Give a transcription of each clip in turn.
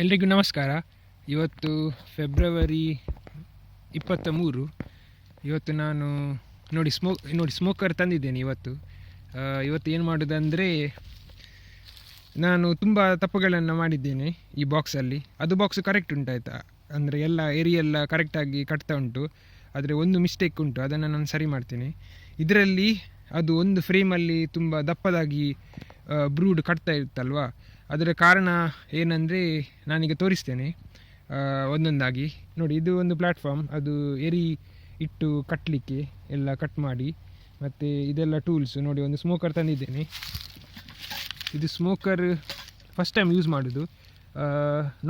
ಎಲ್ರಿಗೂ ನಮಸ್ಕಾರ. ಇವತ್ತು ಫೆಬ್ರವರಿ ಇಪ್ಪತ್ತ ಮೂರು ಇವತ್ತು ನಾನು ನೋಡಿ ಸ್ಮೋ, ನೋಡಿ ಸ್ಮೋಕರ್ ತಂದಿದ್ದೇನೆ ಇವತ್ತು. ಇವತ್ತು ಏನು ಮಾಡೋದಂದರೆ ನಾನು ತುಂಬ ತಪ್ಪುಗಳನ್ನು ಮಾಡಿದ್ದೇನೆ ಈ ಬಾಕ್ಸಲ್ಲಿ ಅದು ಬಾಕ್ಸ್ ಕರೆಕ್ಟ್ ಉಂಟಾಯ್ತಾ? ಅಂದರೆ ಎಲ್ಲ ಏರಿಯೆಲ್ಲ ಕರೆಕ್ಟಾಗಿ ಕಟ್ತಾ ಉಂಟು. ಆದರೆ ಒಂದು ಮಿಸ್ಟೇಕ್ ಉಂಟು, ಅದನ್ನು ನಾನು ಸರಿ ಮಾಡ್ತೀನಿ. ಇದರಲ್ಲಿ ಅದು ಒಂದು ಫ್ರೇಮಲ್ಲಿ ತುಂಬ ದಪ್ಪದಾಗಿ ಬ್ರೂಡ್ ಕಟ್ತಾ ಇರುತ್ತಲ್ವಾ? ಅದರ ಕಾರಣ ಏನಂದರೆ ನಾನೀಗ ತೋರಿಸ್ತೇನೆ. ಒಂದೊಂದಾಗಿ. ನೋಡಿ, ಇದು ಒಂದು ಪ್ಲ್ಯಾಟ್ಫಾರ್ಮ್ ಅದು ಎರಿ ಇಟ್ಟು ಕಟ್ಟಲಿಕ್ಕೆ ಎಲ್ಲ ಕಟ್ ಮಾಡಿ, ಮತ್ತು ಇದೆಲ್ಲ ಟೂಲ್ಸ್ ನೋಡಿ, ಒಂದು ಸ್ಮೋಕರ್ ತಂದಿದ್ದೇನೆ. ಇದು ಸ್ಮೋಕರ್ ಫಸ್ಟ್ ಟೈಮ್ ಯೂಸ್ ಮಾಡೋದು.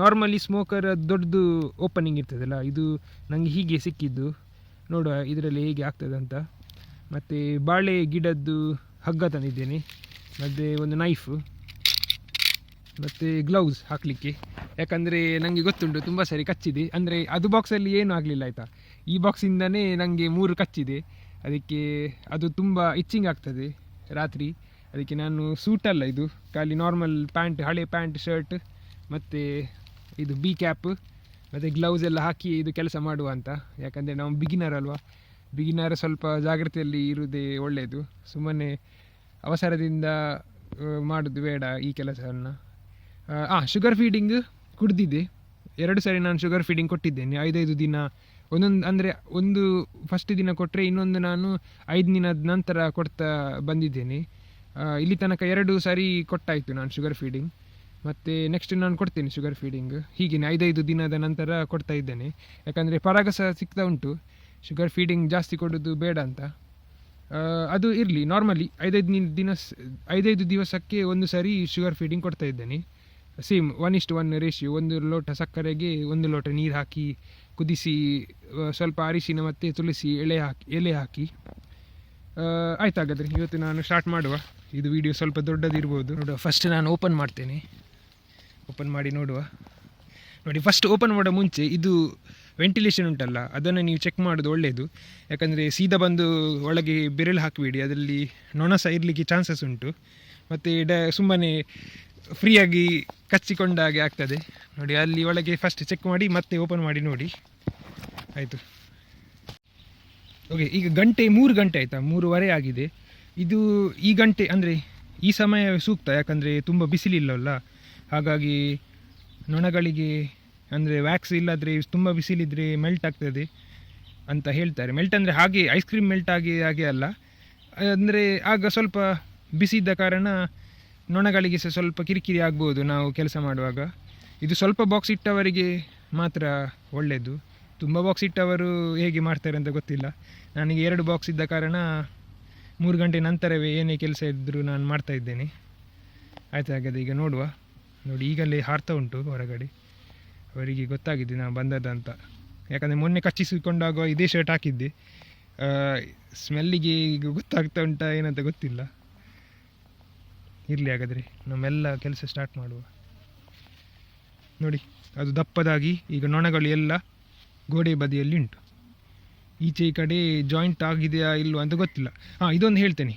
ನಾರ್ಮಲಿ ಸ್ಮೋಕರ್ ದೊಡ್ಡದು ಓಪನಿಂಗ್ ಇರ್ತದಲ್ಲ, ಇದು ನನಗೆ ಹೀಗೆ ಸಿಕ್ಕಿದ್ದು. ನೋಡುವ ಇದರಲ್ಲಿ ಹೇಗೆ ಆಗ್ತದೆ ಅಂತ. ಮತ್ತು ಬಾಳೆ ಗಿಡದ್ದು ಹಗ್ಗ ತಂದಿದ್ದೇನೆ. ಮತ್ತು ಒಂದು ನೈಫು ಮತ್ತು ಗ್ಲೌಸ್ ಹಾಕಲಿಕ್ಕೆ. ಯಾಕಂದರೆ ನನಗೆ ಗೊತ್ತುಂಟು, ತುಂಬ ಸರಿ ಕಚ್ಚಿದೆ. ಅಂದರೆ ಅದು ಬಾಕ್ಸಲ್ಲಿ ಏನೂ ಆಗಲಿಲ್ಲ ಆಯಿತಾ? ಈ ಬಾಕ್ಸಿಂದನೇ ನನಗೆ ಮೂರು ಕಚ್ಚಿದೆ. ಅದಕ್ಕೆ ಅದು ತುಂಬ ಇಚ್ಚಿಂಗ್ ಆಗ್ತದೆ ರಾತ್ರಿ. ಅದಕ್ಕೆ ನಾನು ಸೂಟಲ್ಲ ಇದು. ಖಾಲಿ ನಾರ್ಮಲ್ ಪ್ಯಾಂಟ್ ಹಳೆ ಪ್ಯಾಂಟ್ ಶರ್ಟ್ ಮತ್ತು ಇದು ಬಿ ಕ್ಯಾಪ್ ಮತ್ತು ಗ್ಲೌಸ್ ಎಲ್ಲ ಹಾಕಿ ಇದು ಕೆಲಸ ಮಾಡುವ ಅಂತ. ಯಾಕಂದರೆ ನಾವು ಬಿಗಿನರ್ ಅಲ್ವಾ? ಬಿಗಿನರ್ ಸ್ವಲ್ಪ ಜಾಗ್ರತೆಯಲ್ಲಿ ಇರುವುದೇ ಒಳ್ಳೆಯದು ಸುಮ್ಮನೆ ಅವಸರದಿಂದ ಮಾಡೋದು ಬೇಡ ಈ ಕೆಲಸವನ್ನು. ಹಾಂ ಶುಗರ್ ಫೀಡಿಂಗ್ ಕುಡ್ದಿದ್ದೆ. ಎರಡು ಸಾರಿ ನಾನು ಶುಗರ್ ಫೀಡಿಂಗ್ ಕೊಟ್ಟಿದ್ದೇನೆ. ಐದೈದು ದಿನ, ಒಂದೊಂದು, ಅಂದರೆ ಒಂದು ಫಸ್ಟ್ ದಿನ ಕೊಟ್ಟರೆ ಇನ್ನೊಂದು ನಾನು ಐದು ದಿನದ ನಂತರ ಕೊಡ್ತಾ ಬಂದಿದ್ದೇನೆ. ಇಲ್ಲಿ ತನಕ ಎರಡು ಸಾರಿ ಕೊಟ್ಟಾಯಿತು ನಾನು ಶುಗರ್ ಫೀಡಿಂಗ್ ಮತ್ತು ನೆಕ್ಸ್ಟ್ ನಾನು ಕೊಡ್ತೇನೆ ಶುಗರ್ ಫೀಡಿಂಗ್ ಹೀಗೇನೆ ಐದೈದು ದಿನದ ನಂತರ ಕೊಡ್ತಾ ಇದ್ದೇನೆ. ಯಾಕಂದರೆ ಪರಾಗ ಸಹ ಸಿಗ್ತಾ ಉಂಟು. ಶುಗರ್ ಫೀಡಿಂಗ್ ಜಾಸ್ತಿ ಕೊಡೋದು ಬೇಡ ಅಂತ. ಅದು ಇರಲಿ ನಾರ್ಮಲಿ ಐದೈದು ದಿನ ಐದೈದು ದಿವಸಕ್ಕೆ ಒಂದು ಸಾರಿ ಶುಗರ್ ಫೀಡಿಂಗ್ ಕೊಡ್ತಾ ಇದ್ದೇನೆ. ಸೇಮ್ ಒನ್ ಇಷ್ಟು ಒನ್ ರೇಷಿಯೋ ಒಂದು ಲೋಟ ಸಕ್ಕರೆಗೆ ಒಂದು ಲೋಟ ನೀರು ಹಾಕಿ, ಕುದಿಸಿ ಸ್ವಲ್ಪ ಅರಿಶಿನ ಮತ್ತು ತುಳಸಿ ಎಳೆ ಹಾಕಿ, ಎಲೆ ಹಾಕಿ. ಆಯ್ತು ಹಾಗಾದರೆ. ಇವತ್ತು ನಾನು ಸ್ಟಾರ್ಟ್ ಮಾಡುವ. ಇದು ವಿಡಿಯೋ ಸ್ವಲ್ಪ ದೊಡ್ಡದಿರ್ಬೋದು. ನೋಡುವ. ಫಸ್ಟ್ ನಾನು ಓಪನ್ ಮಾಡ್ತೇನೆ. ಓಪನ್ ಮಾಡಿ ನೋಡುವ. ನೋಡಿ ಫಸ್ಟ್ ಓಪನ್ ಮಾಡೋ ಮುಂಚೆ ಇದು ವೆಂಟಿಲೇಷನ್ ಉಂಟಲ್ಲ, ಅದನ್ನು ನೀವು ಚೆಕ್ ಮಾಡೋದು ಒಳ್ಳೆಯದು ಯಾಕಂದರೆ ಸೀದಾ ಬಂದು ಒಳಗೆ ಬೆರಳು ಹಾಕಬೇಡಿ. ಅದರಲ್ಲಿ ನೊಣ ಸಹ ಇರಲಿಕ್ಕೆ ಚಾನ್ಸಸ್ ಉಂಟು. ಮತ್ತು ಡ, ಸುಮ್ಮನೆ ಫ್ರೀಯಾಗಿ ಕಚ್ಚಿಕೊಂಡ ಹಾಗೆ ಆಗ್ತದೆ. ನೋಡಿ, ಅಲ್ಲಿ ಒಳಗೆ ಫಸ್ಟ್ ಚೆಕ್ ಮಾಡಿ, ಮತ್ತೆ ಓಪನ್ ಮಾಡಿ ನೋಡಿ. ಆಯಿತು. ಓಕೆ ಈಗ ಗಂಟೆ ಮೂರು ಗಂಟೆ ಆಯಿತಾ? ಮೂರುವರೆ ಆಗಿದೆ. ಇದು ಈ ಗಂಟೆ, ಅಂದರೆ ಈ ಸಮಯ ಸೂಕ್ತ, ಯಾಕಂದರೆ ತುಂಬ ಬಿಸಿಲಿಲ್ಲವಲ್ಲ ಹಾಗಾಗಿ ನೊಣಗಳಿಗೆ, ಅಂದರೆ ವ್ಯಾಕ್ಸ್ ಇಲ್ಲಾದರೆ ತುಂಬ ಬಿಸಿಲಿದ್ರೆ ಮೆಲ್ಟ್ ಆಗ್ತದೆ ಅಂತ ಹೇಳ್ತಾರೆ. ಮೆಲ್ಟ್ ಅಂದರೆ ಹಾಗೆ ಐಸ್ ಕ್ರೀಮ್ ಮೆಲ್ಟ್ ಆಗಿ, ಹಾಗೆ ಅಲ್ಲ. ಅಂದರೆ ಆಗ ಸ್ವಲ್ಪ ಬಿಸಿ ಇದ್ದ ಕಾರಣ ನೊಣಗಳಿಗೆ ಸಹ ಸ್ವಲ್ಪ ಕಿರಿಕಿರಿ ಆಗ್ಬೋದು ನಾವು ಕೆಲಸ ಮಾಡುವಾಗ. ಇದು ಸ್ವಲ್ಪ ಬಾಕ್ಸ್ ಇಟ್ಟವರಿಗೆ ಮಾತ್ರ ಒಳ್ಳೆಯದು ತುಂಬ ಬಾಕ್ಸ್ ಇಟ್ಟವರು ಹೇಗೆ ಮಾಡ್ತಾರೆ ಅಂತ ಗೊತ್ತಿಲ್ಲ. ನನಗೆ ಎರಡು ಬಾಕ್ಸ್ ಇದ್ದ ಕಾರಣ ಮೂರು ಗಂಟೆ ನಂತರವೇ ಏನೇ ಕೆಲಸ ಇದ್ದರೂ ನಾನು ಮಾಡ್ತಾ ಇದ್ದೇನೆ. ಆಯ್ತು, ಹಾಗಾದರೆ ಈಗ ನೋಡುವ. ನೋಡಿ, ಈಗಲೇ ಹಾರ್ತಾ ಉಂಟು ಹೊರಗಡೆ. ಅವರಿಗೆ ಗೊತ್ತಾಗಿದೆ ನಾನು ಬಂದದ್ದಂತ ಯಾಕಂದರೆ ಮೊನ್ನೆ ಕಚ್ಚಿಸಿಕೊಂಡಾಗ ಇದೇ ಶರ್ಟ್ ಹಾಕಿದ್ದೆ. ಸ್ಮೆಲ್ಲಿಗೆ ಈಗ ಗೊತ್ತಾಗ್ತಾ ಉಂಟಾ ಏನಂತ ಗೊತ್ತಿಲ್ಲ. ಇರಲಿ ಹಾಗಾದರೆ. ನಮ್ಮೆಲ್ಲ ಕೆಲಸ ಸ್ಟಾರ್ಟ್ ಮಾಡುವ. ನೋಡಿ, ಅದು ದಪ್ಪದಾಗಿ ಈಗ ನೊಣಗಳು ಎಲ್ಲ ಗೋಡೆ ಬದಿಯಲ್ಲಿ ಉಂಟು. ಈಚೆ ಈ ಕಡೆ ಜಾಯಿಂಟ್ ಆಗಿದೆಯಾ ಇಲ್ವಾ ಅಂತ ಗೊತ್ತಿಲ್ಲ. ಹಾಂ, ಇದೊಂದು ಹೇಳ್ತೇನೆ.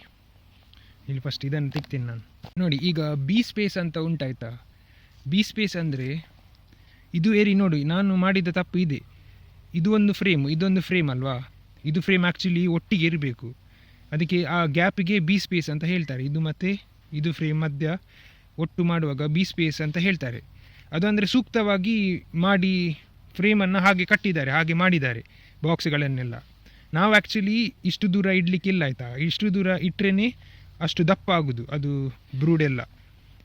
ಇಲ್ಲಿ ಫಸ್ಟ್ ಇದನ್ನು ತೆಗ್ತೀನಿ ನಾನು. ನೋಡಿ, ಈಗ ಬಿ ಸ್ಪೇಸ್ ಅಂತ ಉಂಟಾಯ್ತಾ? ಬಿ ಸ್ಪೇಸ್ ಅಂದರೆ ಇದು ಏರಿ ನೋಡಿ, ನಾನು ಮಾಡಿದ ತಪ್ಪು ಇದೆ. ಇದು ಒಂದು ಫ್ರೇಮ್ ಇದೊಂದು ಫ್ರೇಮ್ ಅಲ್ವಾ? ಇದು ಫ್ರೇಮ್ ಆ್ಯಕ್ಚುಲಿ ಒಟ್ಟಿಗೆ ಇರಬೇಕು ಅದಕ್ಕೆ ಆ ಗ್ಯಾಪಿಗೆ ಬಿ ಸ್ಪೇಸ್ ಅಂತ ಹೇಳ್ತಾರೆ. ಇದು ಮತ್ತು ಇದು ಫ್ರೇಮ್ ಮಧ್ಯ ಒಟ್ಟು ಮಾಡುವಾಗ ಬಿ ಸ್ಪೇಸ್ ಅಂತ ಹೇಳ್ತಾರೆ. ಅದು ಅಂದರೆ ಸೂಕ್ತವಾಗಿ ಮಾಡಿ ಫ್ರೇಮನ್ನು ಹಾಗೆ ಕಟ್ಟಿದ್ದಾರೆ, ಹಾಗೆ ಮಾಡಿದ್ದಾರೆ ಬಾಕ್ಸ್ಗಳನ್ನೆಲ್ಲ ನಾವು ಆ್ಯಕ್ಚುಲಿ ಇಷ್ಟು ದೂರ ಇಡಲಿಕ್ಕಿಲ್ಲ ಆಯಿತಾ? ಇಷ್ಟು ದೂರ ಇಟ್ಟರೆ ಅಷ್ಟು ದಪ್ಪ ಆಗೋದು, ಅದು ಬ್ರೂಡೆಲ್ಲ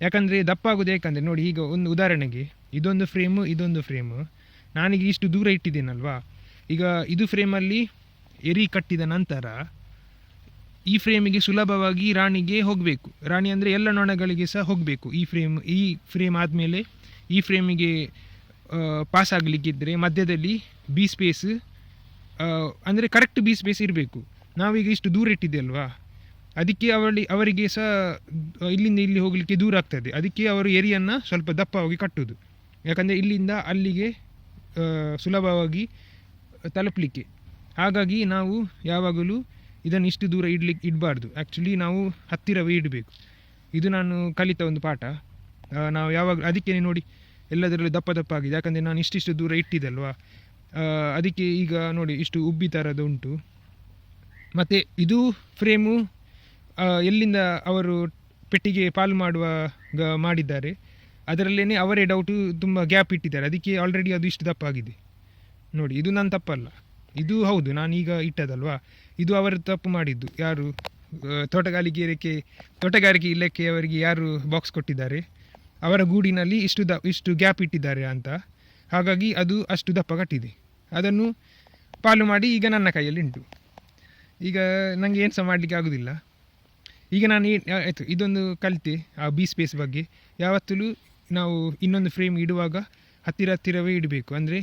ಯಾಕಂದರೆ ದಪ್ಪ ಆಗೋದು ಯಾಕಂದರೆ ನೋಡಿ ಈಗ ಒಂದು ಉದಾಹರಣೆಗೆ, ಇದೊಂದು ಫ್ರೇಮು ಇದೊಂದು ಫ್ರೇಮು ನಾನೀಗ ಇಷ್ಟು ದೂರ ಇಟ್ಟಿದ್ದೇನಲ್ವಾ? ಈಗ ಇದು ಫ್ರೇಮಲ್ಲಿ ಎರಿ ಕಟ್ಟಿದ ನಂತರ ಈ ಫ್ರೇಮಿಗೆ ಸುಲಭವಾಗಿ ರಾಣಿಗೆ ಹೋಗಬೇಕು. ರಾಣಿ ಅಂದರೆ ಎಲ್ಲ ನೊಣಗಳಿಗೆ ಸಹ ಹೋಗಬೇಕು. ಈ ಫ್ರೇಮ್ ಈ ಫ್ರೇಮ್ ಆದಮೇಲೆ ಈ ಫ್ರೇಮಿಗೆ ಪಾಸ್ ಆಗಲಿಕ್ಕಿದ್ದರೆ ಮಧ್ಯದಲ್ಲಿ ಬಿ ಸ್ಪೇಸ್ ಅಂದರೆ ಕರೆಕ್ಟ್ ಬಿ ಸ್ಪೇಸ್ ಇರಬೇಕು. ನಾವೀಗ ಇಷ್ಟು ದೂರ ಇಟ್ಟಿದ್ದೆ ಅಲ್ವಾ? ಅದಕ್ಕೆ ಅವಳಿ, ಅವರಿಗೆ ಸಹ ಇಲ್ಲಿಂದ ಇಲ್ಲಿ ಹೋಗಲಿಕ್ಕೆ ದೂರ ಆಗ್ತದೆ. ಅದಕ್ಕೆ ಅವರು ಏರಿಯನ್ನು ಸ್ವಲ್ಪ ದಪ್ಪವಾಗಿ ಕಟ್ಟುವುದು ಯಾಕಂದರೆ ಇಲ್ಲಿಂದ ಅಲ್ಲಿಗೆ ಸುಲಭವಾಗಿ ತಲುಪಲಿಕ್ಕೆ. ಹಾಗಾಗಿ ನಾವು ಯಾವಾಗಲೂ ಇದನ್ನು ಇಷ್ಟು ದೂರ ಇಡ್ಲಿಕ್ಕೆ ಇಡಬಾರ್ದು. ಆ್ಯಕ್ಚುಲಿ ನಾವು ಹತ್ತಿರವೇ ಇಡಬೇಕು. ಇದು ನಾನು ಕಲಿತ ಒಂದು ಪಾಠ. ನಾವು ಯಾವಾಗ, ಅದಕ್ಕೆ ನೋಡಿ, ಎಲ್ಲದರಲ್ಲೂ ದಪ್ಪ ದಪ್ಪ ಆಗಿದೆ. ಯಾಕಂದರೆ ನಾನು ಇಷ್ಟಿಷ್ಟು ದೂರ ಇಟ್ಟಿದ್ದಲ್ವಾ? ಅದಕ್ಕೆ ಈಗ ನೋಡಿ, ಇಷ್ಟು ಉಬ್ಬಿ ಥರದ್ದು ಉಂಟು. ಮತ್ತು ಇದು ಫ್ರೇಮು ಎಲ್ಲಿಂದ ಅವರು ಪೆಟ್ಟಿಗೆ ಪಾಲು ಮಾಡುವಾಗ ಮಾಡಿದ್ದಾರೆ. ಅದರಲ್ಲೇ ಅವರೇ ಡೌಟು ತುಂಬ ಗ್ಯಾಪ್ ಇಟ್ಟಿದ್ದಾರೆ. ಅದಕ್ಕೆ ಆಲ್ರೆಡಿ ಅದು ಇಷ್ಟು ದಪ್ಪ ಆಗಿದೆ. ನೋಡಿ, ಇದು ನನ್ನ ತಪ್ಪಲ್ಲ. ಇದು ಹೌದು ನಾನೀಗ ಇಟ್ಟದಲ್ವಾ? ಇದು ಅವರು ತಪ್ಪು ಮಾಡಿದ್ದು. ಯಾರು ತೋಟಗಾರಿಕೆ ತೋಟಗಾರಿಕೆ ತೋಟಗಾರಿಕೆ ಇಲಾಖೆಯವರಿಗೆ ಯಾರು ಬಾಕ್ಸ್ ಕೊಟ್ಟಿದ್ದಾರೆ? ಅವರ ಗೂಡಿನಲ್ಲಿ ಇಷ್ಟು ದ, ಇಷ್ಟು ಗ್ಯಾಪ್ ಇಟ್ಟಿದ್ದಾರೆ ಅಂತ. ಹಾಗಾಗಿ ಅದು ಅಷ್ಟು ದಪ್ಪ ಕಟ್ಟಿದೆ. ಅದನ್ನು ಪಾಲು ಮಾಡಿ ಈಗ ನನ್ನ ಕೈಯಲ್ಲಿ ಉಂಟು. ಈಗ ನನಗೆ ಏನು ಸಹ ಮಾಡಲಿಕ್ಕೆ ಆಗೋದಿಲ್ಲ. ಈಗ ನಾನು ಆಯಿತು, ಇದೊಂದು ಕಲಿತೆ, ಆ ಬಿ ಸ್ಪೇಸ್ ಬಗ್ಗೆ. ಯಾವತ್ತಲೂ ನಾವು ಇನ್ನೊಂದು ಫ್ರೇಮ್ ಇಡುವಾಗ ಹತ್ತಿರ ಹತ್ತಿರವೇ ಇಡಬೇಕು. ಅಂದರೆ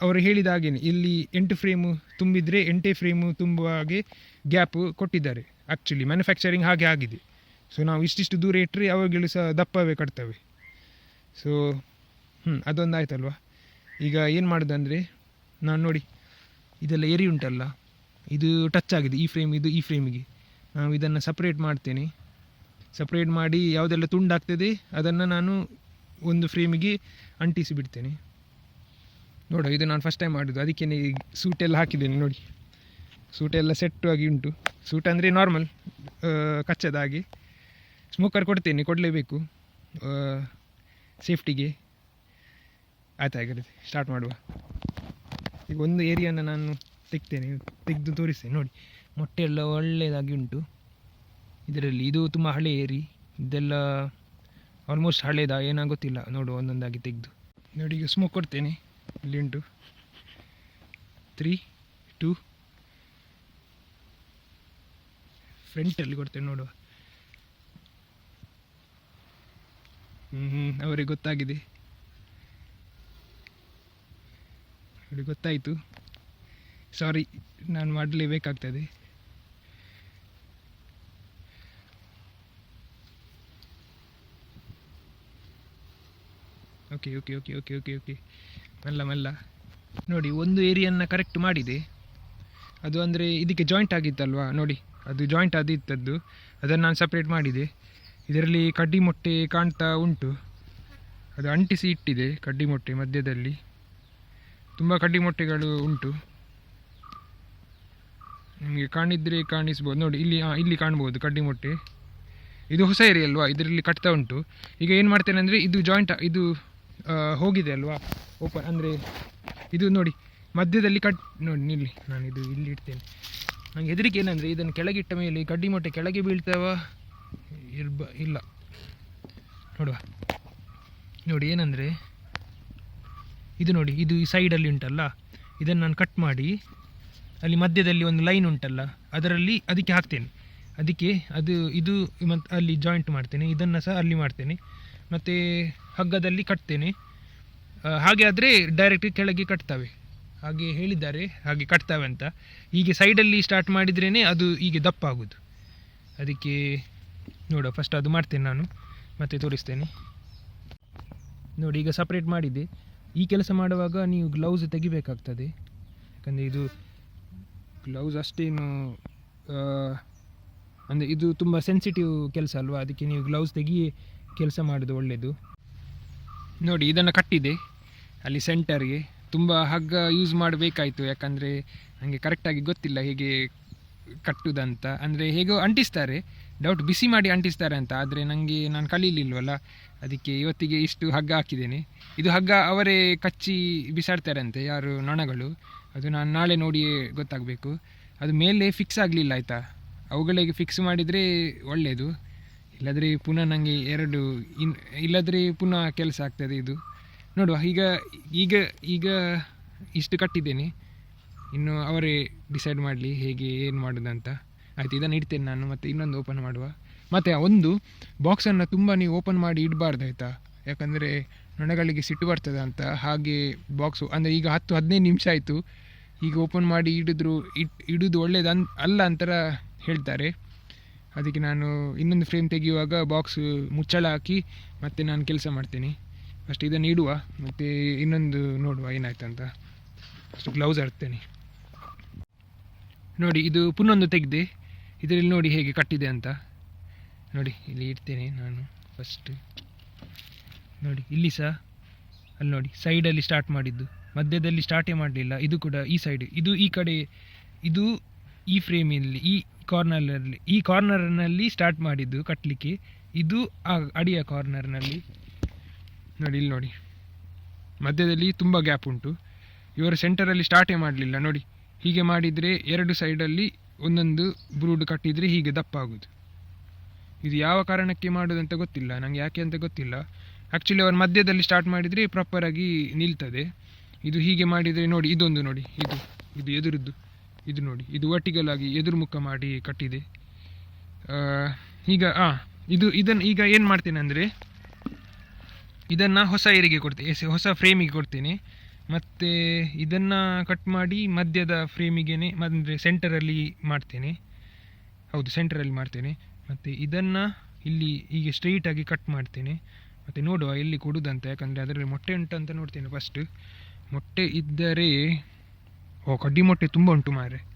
ಅವರು ಹೇಳಿದ ಹಾಗೇನೆ, ಇಲ್ಲಿ ಎಂಟು ಫ್ರೇಮು ತುಂಬಿದರೆ ಎಂಟೇ ಫ್ರೇಮು ತುಂಬುವ ಹಾಗೆ ಗ್ಯಾಪು ಕೊಟ್ಟಿದ್ದಾರೆ. ಆ್ಯಕ್ಚುಲಿ ಮ್ಯಾನುಫ್ಯಾಕ್ಚರಿಂಗ್ ಹಾಗೆ ಆಗಿದೆ. ಸೊ ನಾವು ಇಷ್ಟಿಷ್ಟು ದೂರ ಇಟ್ಟರೆ ಅವುಗಳು ಸಹ ದಪ್ಪವೇ ಕಟ್ತವೆ. ಸೊ ಹ್ಞೂ ಅದೊಂದು ಆಯ್ತಲ್ವ? ಈಗ ಏನು ಮಾಡೋದಂದರೆ, ನಾನು ನೋಡಿ, ಇದೆಲ್ಲ ಎರಿ ಉಂಟಲ್ಲ, ಇದು ಟಚ್ ಆಗಿದೆ ಈ ಫ್ರೇಮ್ ಇದು ಈ ಫ್ರೇಮಿಗೆ ನಾವು ಇದನ್ನು ಸಪ್ರೇಟ್ ಮಾಡ್ತೇನೆ. ಸಪ್ರೇಟ್ ಮಾಡಿ ಯಾವುದೆಲ್ಲ ತುಂಡಾಗ್ತದೆ ಅದನ್ನು ನಾನು ಒಂದು ಫ್ರೇಮಿಗೆ ಅಂಟಿಸಿ ಬಿಡ್ತೇನೆ. ನೋಡ, ಇದು ನಾನು ಫಸ್ಟ್ ಟೈಮ್ ಮಾಡಿದ್ದು ಅದಕ್ಕೆ ಸೂಟೆಲ್ಲ ಹಾಕಿದ್ದೇನೆ ನೋಡಿ. ಸೂಟೆಲ್ಲ ಸೆಟ್ ಆಗಿ ಉಂಟು. ಸೂಟ್ ಅಂದರೆ ನಾರ್ಮಲ್ ಕಚ್ಚದ ಹಾಗೆ ಸ್ಮೋಕರ್ ಕೊಡ್ತೇನೆ, ಕೊಡಲೇಬೇಕು. ಸೇಫ್ಟಿಗೆ ಆಯ್ತು ಆಗಿರುತ್ತೆ ಸ್ಟಾರ್ಟ್ ಮಾಡುವ. ಈಗ ಒಂದು ಏರಿಯಾನ ನಾನು ತೆಗ್ತೇನೆ, ತೆಗೆದು ತೋರಿಸ್ತೇನೆ. ನೋಡಿ, ಮೊಟ್ಟೆ ಎಲ್ಲ ಒಳ್ಳೆಯದಾಗಿ ಉಂಟು. ಇದರಲ್ಲಿ ಇದು ತುಂಬ ಹಳೆ ಏರಿ. ಇದೆಲ್ಲ ಆಲ್ಮೋಸ್ಟ್ ಹಳೇದ ಏನಾಗೊತ್ತಿಲ್ಲ ನೋಡು, ಒಂದೊಂದಾಗಿ ತೆಗೆದು. ನೋಡಿ, ಈಗ ಸ್ಮೋಕ್ ಕೊಡ್ತೇನೆ. ಇಲ್ಲಿ ಉಂಟು ತ್ರೀ, ಟೂ. ಫ್ರಂಟಲ್ಲಿ ಕೊಡ್ತೇನೆ ನೋಡುವ. ಹ್ಮ್, ಅವರಿಗೆ ಗೊತ್ತಾಗಿದೆ. ಅವ್ರಿಗೆ ಗೊತ್ತಾಯಿತು. ಸಾರಿ ನಾನು ಮಾಡಲೇಬೇಕಾಗ್ತದೆ okay okay okay okay okay okay ಮೆಲ್ಲ ಮೆಲ್ಲ. ನೋಡಿ, ಒಂದು ಏರಿಯನ್ನು ಕರೆಕ್ಟ್ ಮಾಡಿದೆ. ಅದು ಅಂದರೆ ಇದಕ್ಕೆ ಜಾಯಿಂಟ್ ಆಗಿತ್ತಲ್ವಾ? ನೋಡಿ, ಅದು ಜಾಯಿಂಟ್ ಆದಿತ್ತದ್ದು ಅದನ್ನು ನಾನು ಸಪ್ರೇಟ್ ಮಾಡಿದೆ. ಇದರಲ್ಲಿ ಕಡ್ಡಿ ಮೊಟ್ಟೆ ಕಾಣ್ತಾ ಉಂಟು. ಅದು ಅಂಟಿಸಿ ಇಟ್ಟಿದೆ ಕಡ್ಡಿ ಮೊಟ್ಟೆ ಮಧ್ಯದಲ್ಲಿ. ತುಂಬ ಕಡ್ಡಿ ಮೊಟ್ಟೆಗಳು ಉಂಟು. ನಿಮಗೆ ಕಾಣಿದ್ರೆ ಕಾಣಿಸ್ಬೋದು. ನೋಡಿ, ಇಲ್ಲಿ ಇಲ್ಲಿ ಕಾಣ್ಬೋದು ಕಡ್ಡಿ ಮೊಟ್ಟೆ. ಇದು ಹೊಸ ಏರಿಯಲ್ವಾ? ಇದರಲ್ಲಿ ಕಟ್ತಾ ಉಂಟು. ಈಗ ಏನು ಮಾಡ್ತೇನೆ ಅಂದರೆ, ಇದು ಜಾಯಿಂಟ್ ಇದು ಹೋಗಿದೆ ಅಲ್ವಾ? ಓಪನ್ ಅಂದರೆ ಇದು ನೋಡಿ, ಮಧ್ಯದಲ್ಲಿ ಕಟ್, ನೋಡಿ, ನಿಲ್ಲಿ. ನಾನು ಇದು ಇಲ್ಲಿ ಇಡ್ತೇನೆ. ನನಗೆ ಹೆದರಿಕೆ ಏನಂದರೆ, ಇದನ್ನು ಕೆಳಗಿಟ್ಟ ಮೇಲೆ ಕಡ್ಡಿ ಮೊಟ್ಟೆ ಕೆಳಗೆ ಬೀಳ್ತಾವ? ಇರ್ಬ, ಇಲ್ಲ. ನೋಡುವ. ನೋಡಿ, ಏನಂದರೆ, ಇದು ನೋಡಿ, ಇದು ಈ ಸೈಡಲ್ಲಿ ಉಂಟಲ್ಲ? ಇದನ್ನು ನಾನು ಕಟ್ ಮಾಡಿ, ಅಲ್ಲಿ ಮಧ್ಯದಲ್ಲಿ ಒಂದು ಲೈನ್ ಉಂಟಲ್ಲ? ಅದರಲ್ಲಿ ಅದಕ್ಕೆ ಹಾಕ್ತೇನೆ. ಅದಕ್ಕೆ ಅದು, ಇದು ಮತ್ತು ಅಲ್ಲಿ ಜಾಯಿಂಟ್ ಮಾಡ್ತೇನೆ. ಇದನ್ನು ಸಹ ಅಲ್ಲಿ ಮಾಡ್ತೇನೆ. ಮತ್ತು ಹಗ್ಗದಲ್ಲಿ ಕಟ್ತೇನೆ. ಹಾಗೆ ಆದರೆ ಡೈರೆಕ್ಟ್ ಕೆಳಗೆ ಕಟ್ತವೆ. ಹಾಗೆ ಹೇಳಿದ್ದಾರೆ, ಹಾಗೆ ಕಟ್ತವೆ ಅಂತ. ಹೀಗೆ ಸೈಡಲ್ಲಿ ಸ್ಟಾರ್ಟ್ ಮಾಡಿದ್ರೇ ಅದು ಹೀಗೆ ದಪ್ಪ ಆಗೋದು. ಅದಕ್ಕೆ ನೋಡುವ ಫಸ್ಟ್ ಅದು ಮಾಡ್ತೇನೆ ನಾನು. ಮತ್ತೆ ತೋರಿಸ್ತೇನೆ. ನೋಡಿ, ಈಗ ಸಪ್ರೇಟ್ ಮಾಡಿದೆ. ಈ ಕೆಲಸ ಮಾಡುವಾಗ ನೀವು ಗ್ಲೌಸ್ ತೆಗಿಬೇಕಾಗ್ತದೆ. ಯಾಕಂದರೆ ಇದು ಗ್ಲೌಸ್ ಅಷ್ಟೇನು ಅಂದರೆ ಇದು ತುಂಬ ಸೆನ್ಸಿಟಿವ್ ಕೆಲಸ ಅಲ್ವಾ? ಅದಕ್ಕೆ ನೀವು ಗ್ಲೌಸ್ ತೆಗಿ ಕೆಲಸ ಮಾಡೋದು ಒಳ್ಳೆಯದು ನೋಡಿ, ಇದನ್ನು ಕಟ್ಟಿದೆ. ಅಲ್ಲಿ ಸೆಂಟರ್ಗೆ ತುಂಬ ಹಗ್ಗ ಯೂಸ್ ಮಾಡಬೇಕಾಯಿತು. ಯಾಕಂದರೆ ನನಗೆ ಕರೆಕ್ಟಾಗಿ ಗೊತ್ತಿಲ್ಲ ಹೇಗೆ ಕಟ್ಟುದಂತ. ಅಂದರೆ ಹೇಗೋ ಅಂಟಿಸ್ತಾರೆ. ಡೌಟ್ ಬಿಸಿ ಮಾಡಿ ಅಂಟಿಸ್ತಾರೆ ಅಂತ. ಆದರೆ ನನಗೆ ನಾನು ಕಲೀಲಿಲ್ವಲ್ಲ. ಅದಕ್ಕೆ ಇವತ್ತಿಗೆ ಇಷ್ಟು ಹಗ್ಗ ಹಾಕಿದ್ದೇನೆ. ಇದು ಹಗ್ಗ ಅವರೇ ಕಚ್ಚಿ ಬಿಸಾಡ್ತಾರಂತೆ, ಯಾರು ನೊಣಗಳು. ಅದು ನಾನು ನಾಳೆ ನೋಡಿಯೇ ಗೊತ್ತಾಗಬೇಕು. ಅದು ಮೇಲೆ ಫಿಕ್ಸ್ ಆಗಲಿಲ್ಲ, ಆಯಿತಾ? ಅವುಗಳಿಗೆ ಫಿಕ್ಸ್ ಮಾಡಿದರೆ ಒಳ್ಳೆಯದು ಇಲ್ಲದ್ರೆ ಪುನಃ ನನಗೆ ಎರಡು ಇನ್, ಇಲ್ಲದ್ರೆ ಪುನಃ ಕೆಲಸ ಆಗ್ತದೆ ಇದು. ನೋಡುವ, ಈಗ ಈಗ ಈಗ ಇಷ್ಟು ಕಟ್ಟಿದ್ದೇನೆ. ಇನ್ನು ಅವರೇ ಡಿಸೈಡ್ ಮಾಡಲಿ ಹೇಗೆ, ಏನು ಮಾಡೋದಂತ ಆಯ್ತು, ಇದನ್ನು ಇಡ್ತೇನೆ ನಾನು, ಮತ್ತು ಇನ್ನೊಂದು ಓಪನ್ ಮಾಡುವ. ಮತ್ತು ಒಂದು ಬಾಕ್ಸನ್ನು ತುಂಬ ನೀವು ಓಪನ್ ಮಾಡಿ ಇಡಬಾರ್ದು ಆಯಿತಾ? ಯಾಕಂದರೆ ನೊಣಗಳಿಗೆ ಸಿಟ್ಟು ಬರ್ತದೆ ಅಂತ. ಹಾಗೆ ಬಾಕ್ಸು ಅಂದರೆ ಈಗ ಹತ್ತು, ಹದಿನೈದು ನಿಮಿಷ ಆಯಿತು. ಈಗ ಓಪನ್ ಮಾಡಿ ಇಡಿದ್ರು ಇಟ್ ಇಡೋದು ಒಳ್ಳೇದು ಅನ್, ಅಲ್ಲ ಅಂತರ ಹೇಳ್ತಾರೆ. ಅದಕ್ಕೆ ನಾನು ಇನ್ನೊಂದು ಫ್ರೇಮ್ ತೆಗೆಯುವಾಗ ಬಾಕ್ಸ್ ಮುಚ್ಚಳ ಹಾಕಿ ಮತ್ತೆ ನಾನು ಕೆಲಸ ಮಾಡ್ತೀನಿ. ಫಸ್ಟ್ ಇದನ್ನು ಇಡುವ, ಮತ್ತು ಇನ್ನೊಂದು ನೋಡುವ ಏನಾಯ್ತು ಅಂತ ಫಸ್ಟ್ ಗ್ಲೌಸ್ ಹಾಕ್ತೇನೆ ನೋಡಿ, ಇದು ಪುನೊಂದು ತೆಗೆದೆ. ಇದರಲ್ಲಿ ನೋಡಿ ಹೇಗೆ ಕಟ್ಟಿದೆ ಅಂತ. ನೋಡಿ, ಇಲ್ಲಿ ಇಡ್ತೇನೆ ನಾನು ಫಸ್ಟ್ ನೋಡಿ, ಇಲ್ಲಿ ಸಹ. ಅಲ್ಲಿ ನೋಡಿ ಸೈಡಲ್ಲಿ ಸ್ಟಾರ್ಟ್ ಮಾಡಿದ್ದು. ಮಧ್ಯದಲ್ಲಿ ಸ್ಟಾರ್ಟೇ ಮಾಡಲಿಲ್ಲ. ಇದು ಕೂಡ ಈ ಸೈಡ್ ಇದು ಈ ಕಡೆ, ಇದು ಈ ಫ್ರೇಮಲ್ಲಿ ಈ ಕಾರ್ನರಲ್ಲಿ ಈ ಕಾರ್ನರ್ನಲ್ಲಿ ಸ್ಟಾರ್ಟ್ ಮಾಡಿದ್ದು ಕಟ್ಟಲಿಕ್ಕೆ ಇದು ಆ ಅಡಿಯ ಕಾರ್ನರ್ನಲ್ಲಿ ನೋಡಿ, ಇಲ್ಲಿ ನೋಡಿ. ಮಧ್ಯದಲ್ಲಿ ತುಂಬ ಗ್ಯಾಪ್ ಉಂಟು. ಇವರು ಸೆಂಟರಲ್ಲಿ ಸ್ಟಾರ್ಟೇ ಮಾಡಲಿಲ್ಲ. ನೋಡಿ, ಹೀಗೆ ಮಾಡಿದರೆ ಎರಡು ಸೈಡಲ್ಲಿ ಒಂದೊಂದು ಬ್ರೂಡ್ ಕಟ್ಟಿದರೆ ಹೀಗೆ ದಪ್ಪ ಆಗೋದು. ಇದು ಯಾವ ಕಾರಣಕ್ಕೆ ಮಾಡೋದಂತ ಗೊತ್ತಿಲ್ಲ. ನನಗೆ ಯಾಕೆ ಅಂತ ಗೊತ್ತಿಲ್ಲ. ಆ್ಯಕ್ಚುಲಿ ಅವರು ಮಧ್ಯದಲ್ಲಿ ಸ್ಟಾರ್ಟ್ ಮಾಡಿದರೆ ಪ್ರಾಪರಾಗಿ ನಿಲ್ತದೆ. ಇದು ಹೀಗೆ ಮಾಡಿದರೆ ನೋಡಿ, ಇದೊಂದು ನೋಡಿ. ಇದು ಇದು ಎದುರದ್ದು. ಇದು ನೋಡಿ, ಇದು ವರ್ಟಿಕಲ್ ಆಗಿ ಎದುರು ಮುಖ ಮಾಡಿ ಕಟ್ಟಿದೆ. ಈಗ, ಆ, ಇದು ಇದನ್ನು ಈಗ ಏನು ಮಾಡ್ತೇನೆ ಅಂದರೆ, ಇದನ್ನು ಹೊಸ ಏರಿಗೆ ಕೊಡ್ತೇನೆ ಹೊಸ ಫ್ರೇಮಿಗೆ ಕೊಡ್ತೇನೆ. ಮತ್ತು ಇದನ್ನು ಕಟ್ ಮಾಡಿ ಮಧ್ಯದ ಫ್ರೇಮಿಗೆ ಅಂದರೆ ಸೆಂಟರಲ್ಲಿ ಮಾಡ್ತೇನೆ. ಹೌದು ಸೆಂಟರಲ್ಲಿ ಮಾಡ್ತೇನೆ. ಮತ್ತು ಇದನ್ನು ಇಲ್ಲಿ ಹೀಗೆ ಸ್ಟ್ರೈಟಾಗಿ ಕಟ್ ಮಾಡ್ತೇನೆ. ಮತ್ತು ನೋಡುವ ಎಲ್ಲಿ ಕೊಡುದಂತ, ಯಾಕಂದರೆ ಅದರಲ್ಲಿ ಮೊಟ್ಟೆ ಉಂಟಂತ ನೋಡ್ತೇನೆ ಫಸ್ಟ್ ಮೊಟ್ಟೆ ಇದ್ದರೆ ಓ ಕಡ್ಡಿ ಮೊಟ್ಟೆ ತುಂಬ ಉಂಟು ಮಾರೆ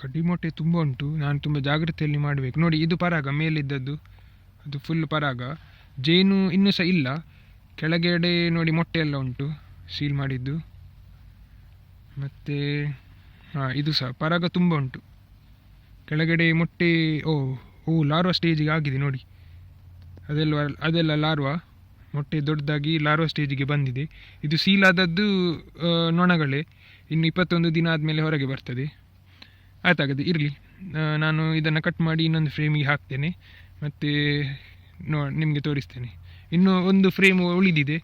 ಕಡ್ಡಿ ಮೊಟ್ಟೆ ತುಂಬ ಉಂಟು. ನಾನು ತುಂಬ ಜಾಗ್ರತೆಯಲ್ಲಿ ಮಾಡಬೇಕು. ನೋಡಿ, ಇದು ಪರಾಗ, ಮೇಲಿದ್ದದ್ದು. ಅದು ಫುಲ್ ಪರಾಗ. ಜೇನು ಇನ್ನೂ ಸಹ ಇಲ್ಲ. ಕೆಳಗಡೆ ನೋಡಿ ಮೊಟ್ಟೆ ಎಲ್ಲ ಉಂಟು ಸೀಲ್ ಮಾಡಿದ್ದು. ಮತ್ತು, ಹಾಂ, ಇದು ಸಹ, ಪರಾಗ ತುಂಬ ಉಂಟು. ಕೆಳಗಡೆ ಮೊಟ್ಟೆ, ಓ ಓ, ಲಾರ್ವಾ ಸ್ಟೇಜಿಗೆ ಆಗಿದೆ, ನೋಡಿ. ಅದೆಲ್ಲ ಅದೆಲ್ಲ ಲಾರ್ವಾ. ಮೊಟ್ಟೆ ದೊಡ್ಡದಾಗಿ ಲಾರ್ವಾ ಸ್ಟೇಜಿಗೆ ಬಂದಿದೆ. ಇದು ಸೀಲ್ ಆದದ್ದು ಆ, ನೊಣಗಳೇ. ಇನ್ನು ಇಪ್ಪತ್ತೊಂದು ದಿನ ಆದಮೇಲೆ ಹೊರಗೆ ಬರ್ತದೆ. ಆಯ್ತಾಗದೆ ಇರಲಿ. ನಾನು ಇದನ್ನು ಕಟ್ ಮಾಡಿ ಇನ್ನೊಂದು ಫ್ರೇಮಿಗೆ ಹಾಕ್ತೇನೆ. ಮತ್ತು ನೋ ನಿಮಗೆ ತೋರಿಸ್ತೇನೆ. ಇನ್ನು ಒಂದು ಫ್ರೇಮ್ ಉಳಿದಿದೆ.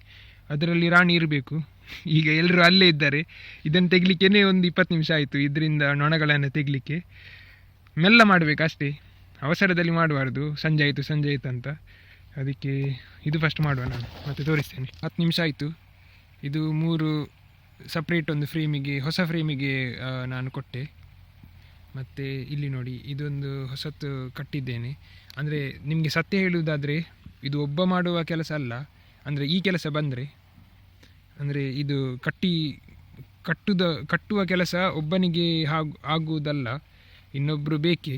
ಅದರಲ್ಲಿ ರಾಣಿ ಇರಬೇಕು. ಈಗ ಎಲ್ಲರೂ ಅಲ್ಲೇ ಇದ್ದಾರೆ. ಇದನ್ನು ತೆಗಲಿಕ್ಕೇ ಒಂದು ಇಪ್ಪತ್ತು ನಿಮಿಷ ಆಯಿತು ಇದರಿಂದ ನೊಣಗಳನ್ನು ತೆಗಲಿಕ್ಕೆ. ಮೆಲ್ಲ ಮಾಡಬೇಕು ಅಷ್ಟೇ. ಅವಸರದಲ್ಲಿ ಮಾಡಬಾರ್ದು. ಸಂಜೆ ಆಯಿತು ಸಂಜೆ ಆಯಿತು ಅಂತ. ಅದಕ್ಕೆ ಇದು ಫಸ್ಟ್ ಮಾಡುವ ನಾನು, ಮತ್ತೆ ತೋರಿಸ್ತೇನೆ. ಹತ್ತು ನಿಮಿಷ ಆಯಿತು. ಇದು ಮೂರು ಸಪ್ರೇಟ್ ಒಂದು ಫ್ರೇಮಿಗೆ ಹೊಸ ಫ್ರೇಮಿಗೆ ನಾನು ಕೊಟ್ಟೆ. ಮತ್ತು ಇಲ್ಲಿ ನೋಡಿ, ಇದೊಂದು ಹೊಸತ್ತು ಕಟ್ಟಿದ್ದೇನೆ. ಅಂದರೆ ನಿಮಗೆ ಸತ್ಯ ಹೇಳುವುದಾದರೆ, ಇದು ಒಬ್ಬ ಮಾಡುವ ಕೆಲಸ ಅಲ್ಲ, ಅಂದರೆ ಈ ಕೆಲಸ ಬಂದರೆ. ಅಂದರೆ ಇದು ಕಟ್ಟಿ, ಕಟ್ಟುದ, ಕಟ್ಟುವ ಕೆಲಸ ಒಬ್ಬನಿಗೆ ಹಾಗು, ಆಗುವುದಲ್ಲ ಇನ್ನೊಬ್ಬರು ಬೇಕೇ?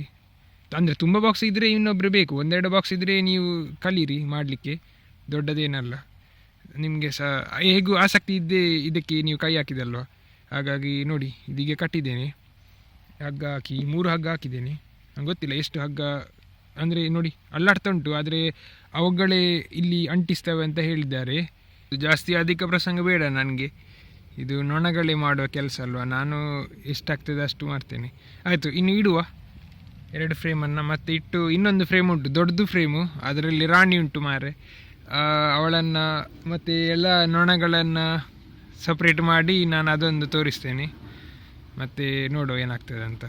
ಅಂದರೆ ತುಂಬ ಬಾಕ್ಸ್ ಇದ್ದರೆ ಇನ್ನೊಬ್ಬರು ಬೇಕು. ಒಂದೆರಡು ಬಾಕ್ಸ್ ಇದ್ದರೆ ನೀವು ಕಲೀರಿ ಮಾಡಲಿಕ್ಕೆ. ದೊಡ್ಡದೇನಲ್ಲ. ನಿಮಗೆ ಸಹ ಹೇಗೂ ಆಸಕ್ತಿ ಇದ್ದೇ ಇದಕ್ಕೆ ನೀವು ಕೈ ಹಾಕಿದಲ್ವ? ಹಾಗಾಗಿ ನೋಡಿ, ಇದೀಗ ಕಟ್ಟಿದ್ದೇನೆ. ಹಗ್ಗ ಹಾಕಿ, ಮೂರು ಹಗ್ಗ ಹಾಕಿದ್ದೇನೆ. ನಂಗೆ ಗೊತ್ತಿಲ್ಲ ಎಷ್ಟು ಹಗ್ಗ, ಅಂದರೆ ನೋಡಿ, ಅಲ್ಲಾಡ್ತಾ ಉಂಟು. ಆದರೆ ಅವುಗಳೇ ಇಲ್ಲಿ ಅಂಟಿಸ್ತವೆ ಅಂತ ಹೇಳಿದ್ದಾರೆ. ಜಾಸ್ತಿ ಅಧಿಕ ಪ್ರಸಂಗ ಬೇಡ ನನಗೆ. ಇದು ನೊಣಗಳೇ ಮಾಡುವ ಕೆಲಸ ಅಲ್ವಾ? ನಾನು ಎಷ್ಟಾಗ್ತದೆ ಅಷ್ಟು ಮಾಡ್ತೇನೆ. ಆಯಿತು, ಇನ್ನು ಇಡುವ. ಎರಡು ಫ್ರೇಮನ್ನು ಮತ್ತೆ ಇಟ್ಟು ಇನ್ನೊಂದು ಫ್ರೇಮ್ ಉಂಟು, ದೊಡ್ಡದು ಫ್ರೇಮು ಅದರಲ್ಲಿ ರಾಣಿ ಉಂಟು ಮಾರೆ. ಅವಳನ್ನು ಮತ್ತು ಎಲ್ಲ ನೊಣಗಳನ್ನು ಸಪ್ರೇಟ್ ಮಾಡಿ ನಾನು ಅದೊಂದು ತೋರಿಸ್ತೇನೆ. ಮತ್ತು ನೋಡುವ ಏನಾಗ್ತದೆ ಅಂತ